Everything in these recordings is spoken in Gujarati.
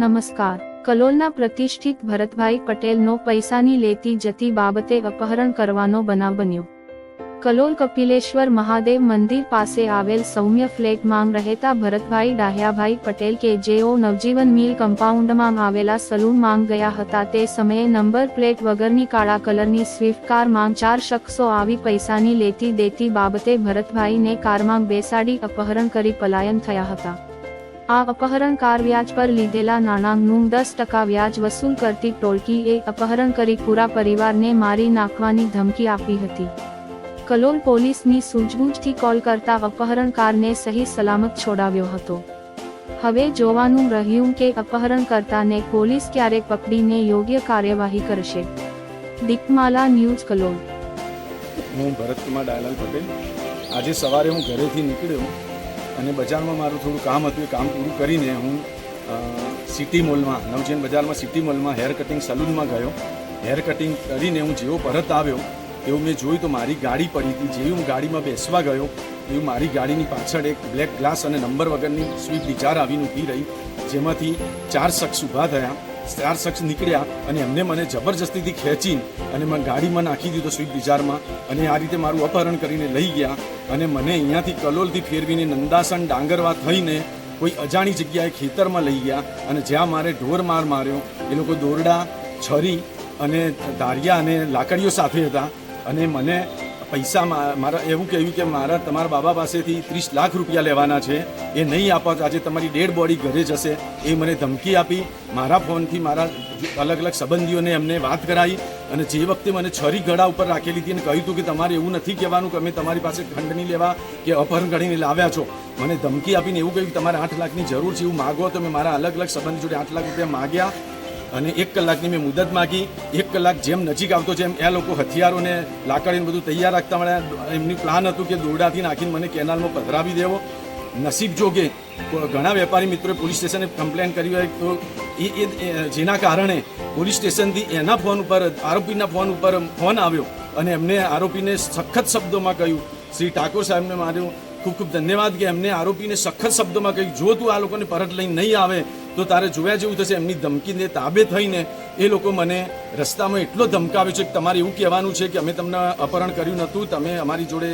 નમસ્કાર. કલોલના પ્રતિષ્ઠિત ભરતભાઈ પટેલનો પૈસાની લેતી જતી બાબતે અપહરણ કરવાનો બનાવ બન્યો. કલોલ કપિલેશ્વર મહાદેવ મંદિર પાસે આવેલ સૌમ્ય ફ્લેટમાં રહેતા ભરતભાઈ ડાહ્યાભાઈ પટેલ કે જેઓ નવજીવન મિલ કમ્પાઉન્ડમાં આવેલા સલૂનમાં ગયા હતા તે સમયે નંબર પ્લેટ વગરની કાળા કલરની સ્વિફ્ટ કારમાં ચાર શખ્સો આવી પૈસાની લેતી દેતી બાબતે ભરતભાઈને કારમાં બેસાડી અપહરણ કરી પલાયન થયા હતા. આ અપહરણકાર વ્યાજ પર લીધેલા નાણાંનું દસ ટકા વ્યાજ વસૂલ કરતી ટોળકીએ અપહરણ કરી પૂરા પરિવારને મારી નાખવાની ધમકી આપી હતી. કલોલ પોલીસની સૂઝબૂછથી કોલ કરતા અપહરણકારને સહી સલામત છોડાવ્યો હતો. હવે જોવાનું રહ્યું કે અપહરણકર્તાને પોલીસ ક્યારે પકડીને યોગ્ય કાર્યવાહી કરશે. દીપમાલા ન્યૂઝ કલોલ. હું ભરતકુમાર ડાયલાલ પટેલ. આજે સવારે હું ઘરેથી નીકળ્યો. અને બજારમાં મારું થોડું કામ હતું, એ કામ પૂરું કરીને હું સિટી મોલમાં નવજીવન બજારમાં સિટી મોલમાં હેર કટિંગ સલૂનમાં ગયો. હેર કટિંગ કરીને હું જેવો પરત આવ્યો, એવું મેં જોયું તો મારી ગાડી પડી હતી. જેવી હું ગાડીમાં બેસવા ગયો, એવું મારી ગાડીની પાછળ એક બ્લેક ગ્લાસ અને નંબર વગરની સ્વીટ ડિઝાર આવીને ઊભી રહી, જેમાંથી ચાર શખ્સ ઊભા થયા. ચાર શખ્સ નીકળ્યા અને એમને મને જબરજસ્તીથી ખેંચી અને મને ગાડીમાં નાખી દીધો સ્વીટ ડિઝારમાં અને આ રીતે મારું અપહરણ કરીને લઈ ગયા અને મને અહીંયાથી કલોલથી ફેરવીને નંદાસન ડાંગરવા થઈને કોઈ અજાણી જગ્યાએ ખેતરમાં લઈ ગયા અને જ્યાં મારે ઢોર માર માર્યો. એ લોકો દોરડા, છરી અને ધારિયા અને લાકડીઓ સાથે હતા અને મને પૈસા મારા, એવું કહ્યું કે મારા, તમારા બાબા પાસેથી ત્રીસ લાખ રૂપિયા લેવાના છે, એ નહીં આપો આજે તમારી ડેડ બોડી ઘરે જશે, એ મને ધમકી આપી, મારા ફોનથી મારા અલગ અલગ સંબંધીઓને એમને વાત કરાવી અને જે વખતે મને છરી ગળા ઉપર રાખેલી હતી અને કહ્યું હતું કે તમારે એવું નથી કહેવાનું કે અમે તમારી પાસે ખંડણી લેવા કે અપહરણ કરીને લાવ્યા છો. મને ધમકી આપીને એવું કહ્યું તમારે આઠ લાખની જરૂર છે, એવું માગો તો મેં મારા અલગ અલગ સંબંધી જોડે આઠ લાખ રૂપિયા માગ્યા અને એક કલાકની મેં મુદત માગી, એક કલાક જેમ નજીક આવતો જેમ એ લોકો હથિયારોને લાકડીને બધું તૈયાર રાખતા મળ્યા. એમની પ્લાન હતું કે દોરડાથી નાખીને મને કેનાલમાં પધરાવી દેવો. નસીબ જોગે ઘણા વેપારી મિત્રોએ પોલીસ સ્ટેશને કમ્પ્લેન કરી હોય તો એ એ, જેના કારણે પોલીસ સ્ટેશનથી એના ફોન ઉપર, આરોપીના ફોન ઉપર ફોન આવ્યો અને એમને આરોપીને સખત શબ્દોમાં કહ્યું. શ્રી ઠાકોર સાહેબને માર્યો. ખૂબ ખૂબ ધન્યવાદ કે એમને આરોપીને સખત શબ્દોમાં કહ્યું. જો તું આ લોકોને પરત લઈને નહીં આવે તો તારે જોયા જેવું થશે. એમની ધમકીને તાબે થઈને એ લોકો મને રસ્તામાં એટલો ધમકાવ્યો છે કે તમારે એવું કહેવાનું છે કે અમે તમને અપહરણ કર્યું નહોતું. તમે અમારી જોડે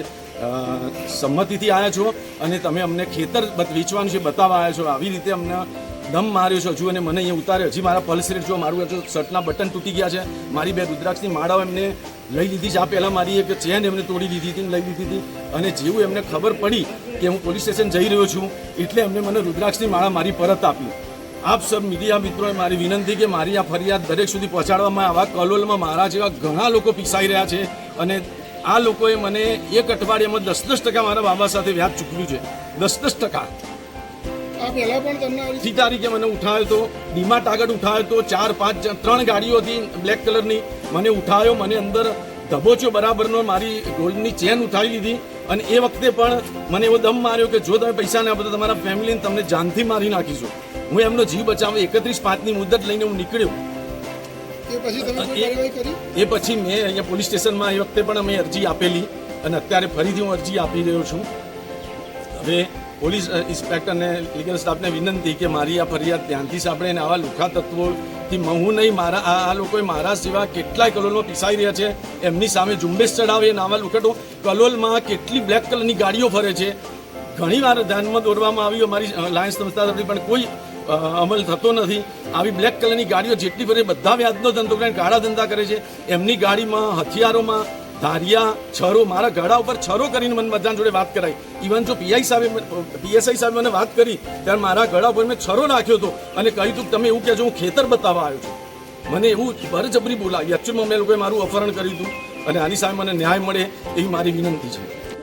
સંમતિથી આવ્યા છો અને તમે અમને ખેતર વેચવાનું છે, બતાવવા આવ્યા છો. આવી રીતે અમને દમ માર્યો છે હજુ અને મને અહીંયા ઉતાર્યો હજી મારા પલ્સ રેટ જો મારું હજુ શર્ટના બટન તૂટી ગયા છે. મારી બે રુદ્રાક્ષની માળાઓ એમને લઈ લીધી છે. આ પહેલાં મારી એક ચેન એમને તોડી દીધી હતી લઈ લીધી હતી. અને જેવું એમને ખબર પડી કે હું પોલીસ સ્ટેશન જઈ રહ્યો છું, એટલે એમને મને રુદ્રાક્ષની માળા મારી પરત આપી. આપ સબ મીડિયા મિત્રોએ મારી વિનંતી કે મારી આ ફરિયાદ દરેક સુધી પહોંચાડવામાં આવા. કલોલમાં મારા જેવા ઘણા લોકો પીસાઈ રહ્યા છે અને આ લોકોએ મને એક અઠવાડિયામાં દસ દસ ટકા મારા બાબા સાથે વ્યાજ ચૂકવ્યું છે. દસ દસ ટકા. આ પહેલા પણ તમને તારીખે મને ઉઠાવ્યો તો ડીમાર્ટ આગળ ઉઠાવ્યો તો ચાર પાંચ ત્રણ ગાડીઓ હતી બ્લેક કલરની મને ઉઠાવ્યો મને અંદર ધબોચ્યો બરાબરનો મારી ગોલ્ડની ચેન ઉઠાવી લીધી. અને એ વખતે પણ મને એવો દમ માર્યો કે જો તમે પૈસા ના આપો તો તમારા ફેમિલીને તમને જાનથી મારી નાખીશું. હું એમનો જીવ બચાવવા એકત્રીસ પાંચની મુદત લઈને હું નીકળ્યો. એ પછી મેં અહીંયા પોલીસ સ્ટેશનમાં એ વખતે પણ અમે અરજી આપેલી અને અત્યારે ફરીથી હું અરજી આપી રહ્યો છું. હવે પોલીસ ઇન્સ્પેક્ટરને લીગલ સ્ટાફને વિનંતી કે મારી આ ફરિયાદ ધ્યાનથી સાંભળે અને આવા લુખા તત્વોથી મ- હું નહીં, મારા આ લોકોએ મારા સિવાય કેટલાય કલોલમાં પીસાઈ રહ્યા છે. એમની સામે ઝુંબેશ ચડાવે અને લુકટો કલોલમાં કેટલી બ્લેક કલરની ગાડીઓ ફરે છે. ઘણી વાર ધ્યાનમાં દોરવામાં આવી અમારી લાયન્સ સંસ્થા તરફથી, પણ કોઈ અમલ થતો નથી. આવી બ્લેક કલરની ગાડીઓ જેટલી ફરે, બધા વ્યાજનો ધંધો કરીને કાળા ધંધા કરે છે. એમની ગાડીમાં, હથિયારોમાં ધારિયા, છરો, મારા ગળા ઉપર છરો કરીને મને બધા જોડે વાત કરાઈ. ઇવન જો પીઆઈ સાહેબે પીએસઆઈ સાહેબે મને વાત કરી, ત્યારે મારા ગળા ઉપર મેં છરો નાખ્યો હતો અને કહ્યું હતું તમે એવું કહેજો, હું ખેતર બતાવવા આવ્યો છું. મને એવું બરજબરી બોલાવી. એકચ્યુઅલમાં મેં લોકોએ મારું અપહરણ કર્યું હતું અને આની સામે મને ન્યાય મળે એવી મારી વિનંતી છે.